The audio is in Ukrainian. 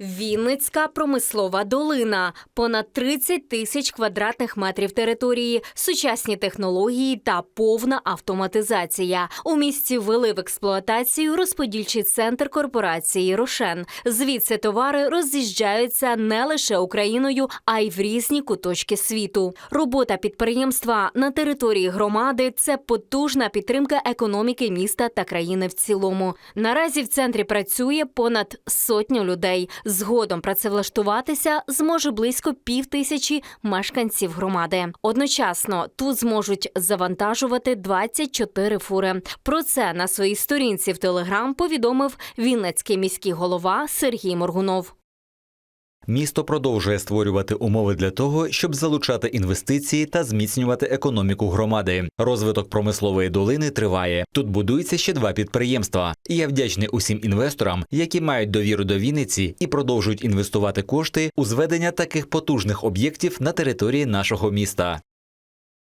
Вінницька промислова долина, понад 30 тисяч квадратних метрів території, сучасні технології та повна автоматизація. У місті ввели в експлуатацію розподільчий центр корпорації Рошен. Звідси товари роз'їжджаються не лише Україною, а й в різні куточки світу. Робота підприємства на території громади це потужна підтримка економіки міста та країни в цілому. Наразі в центрі працює понад сотню людей. Згодом працевлаштуватися зможе близько пів тисячі мешканців громади. Одночасно тут зможуть завантажувати 24 фури. Про це на своїй сторінці в Телеграм повідомив Вінницький міський голова Сергій Моргунов. Місто продовжує створювати умови для того, щоб залучати інвестиції та зміцнювати економіку громади. Розвиток промислової долини триває. Тут будується ще два підприємства. І я вдячний усім інвесторам, які мають довіру до Вінниці і продовжують інвестувати кошти у зведення таких потужних об'єктів на території нашого міста.